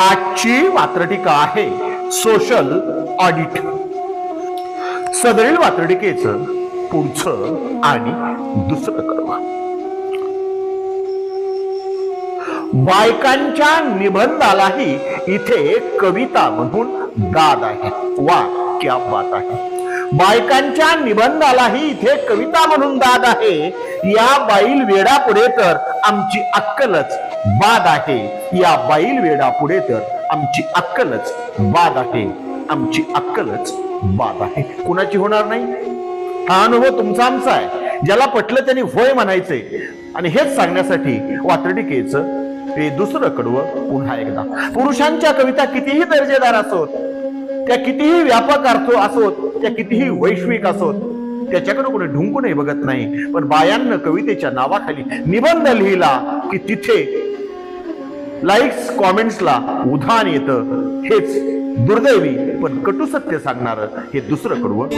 आजची वात्रटिका आहे social audit. सदरील वात्रटिकेचं पुढचं आणि दुसरं कर्म. बायकांच्या निबंधालाही इथे कविता म्हणून दाद आहे वा क्या बात आहे. बायकांच्या निबंधालाही इथे कविता म्हणून दाद आहे. या बाईल वेडा पुढे तर आमची अक्कलच बाद आहे. या बाईल वेडा पुढे तर आमची अक्कलच बाद आहे. आमची अक्कलच बाद आहे. कुणाची होणार नाही? हा अनुभव तुमचा आमचा आहे. ज्याला पटलं त्यांनी होय म्हणायचंय आणि हेच सांगण्यासाठी वात्रटिकेचं हे दुसरं कडवं पुन्हा एकदा. पुरुषांच्या कविता कितीही दर्जेदार असोत त्या कितीही व्यापक अर्थ असोत त्या कितीही वैश्विक असोत त्याच्याकडे कोणी ढुंकूनही बघत नाही. पण बायांना कवितेच्या नावाखाली निबंध लिहिला की तिथे लाईक्स कॉमेंट्सला उधाण येतं. हेच दुर्दैवी पण कटू सत्य सांगणार हे दुसरं कडवं.